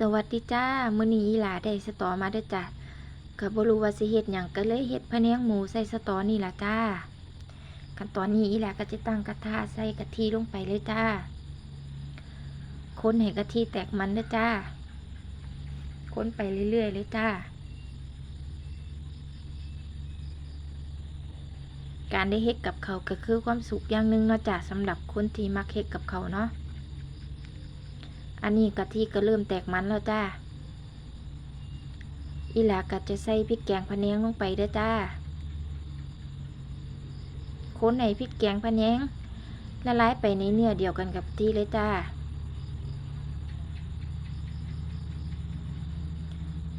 สวัสดีจ้ามื้อนี้อีหลาได้สตอมาเด้อจ้ะก็บ่รู้ว่าสิเฮ็ดหยังก็เลยเฮ็ดพะแนงหมูใส่สตอนี่ล่ะจ้า ขั้นตอนนี้อีหลาก็จะตั้งกระทะใส่กะทิลงไปเลยจ้า คนให้กะทิแตกมันเด้อจ้า คนไปเรื่อยๆเลยจ้า การได้เฮ็ดกับเขาก็คือความสุขอย่างหนึ่งเนาะจ้ะสำหรับคนที่มักเฮ็ดกับเขาเนาะ อันนี้กะทิก็เริ่มแตกมันแล้วจ้า อีหลาก็จะใส่พริกแกงพะแนงลงไปด้อจ้าคนในพริกแกงพะแนงละลายไปในเนื้อเดียวกันกับที่เลยจ้า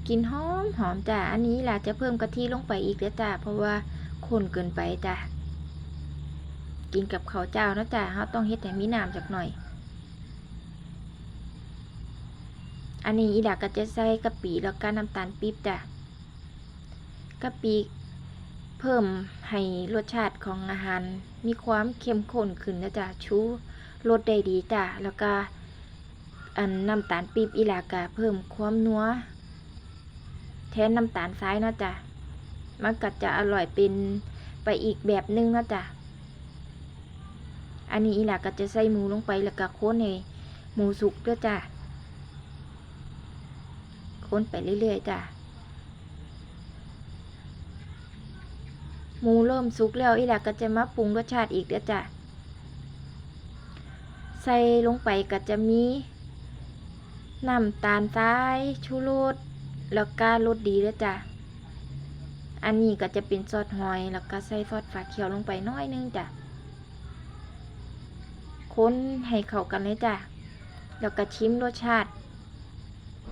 กินหอมหอมจ้า อันนี้ล่ะจะเพิ่มกะทิลงไปอีกเด้อจ้า เพราะว่าข้นเกินไปจ้า กินกับข้าวเจ้านะจ้าเราต้องเฮ็ดให้มีน้ำจักหน่อย อันนี้อีดาก็จะใส่กะปิแล้วก็น้ำตาลปี๊บจ้ะกะปิเพิ่มให้รสชาติของอาหารมีความเข้มข้นขึ้นนะจ๊ะชูรสได้ดีจ้ะแล้วก็อันน้ำตาลปี๊บอีหลากะเพิ่มความนัวแทนน้ำตาลทรายนะจ้ะมันก็จะอร่อยเป็นไปอีกแบบนึงนะจ้ะอันนี้อีหลาก็จะใส่หมูลงไปแล้วก็โค้นให้หมูสุกด้วยจ้ะ ค้นไปเรื่อยๆจ้ะหมูเริ่มสุกแล้วอีหลักก็จะมาปรุงรสชาติอีกเด้อจ้ะใส่ลงไปก็จะมีน้ำตาลทรายชูรสแล้วก็รสดีเด้อจ้ะ อันนี้ก็จะเป็นซอสหอย แล้วก็ใส่ซอสฝาเขียวลงไปน้อยนึงจ้ะ ค้นให้เข้ากันเลยจ้ะ แล้วก็ชิมรสชาติ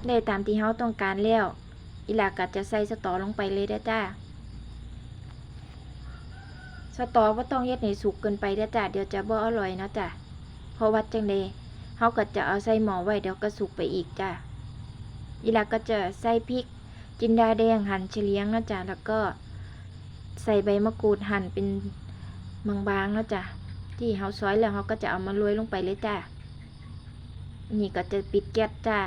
ได้ตามที่เราต้องการแล้ว อีหลาก็จะใส่สตอลงไปเลยได้จ้า สตอว่าต้องเฮ็ดให้สุกเกินไปได้จ้าเดี๋ยวจะบ่อร่อยเนาะจ้ะเพราะวัดจังเดเฮาก็จะเอาใส่หม้อไว้เดี๋ยวก็สุกไปอีกจ้าอีหลาก็จะใส่พริก จินดาแดงหั่นเฉลียงนะจ้ะแล้วก็ใส่ใบมะกรูดหั่นเป็นบางๆเนาะจ้ะ ที่เฮาซอยแล้วเฮาก็จะเอามาโรยลงไปเลยจ้านี่ก็จะปิดแก๊สจ้า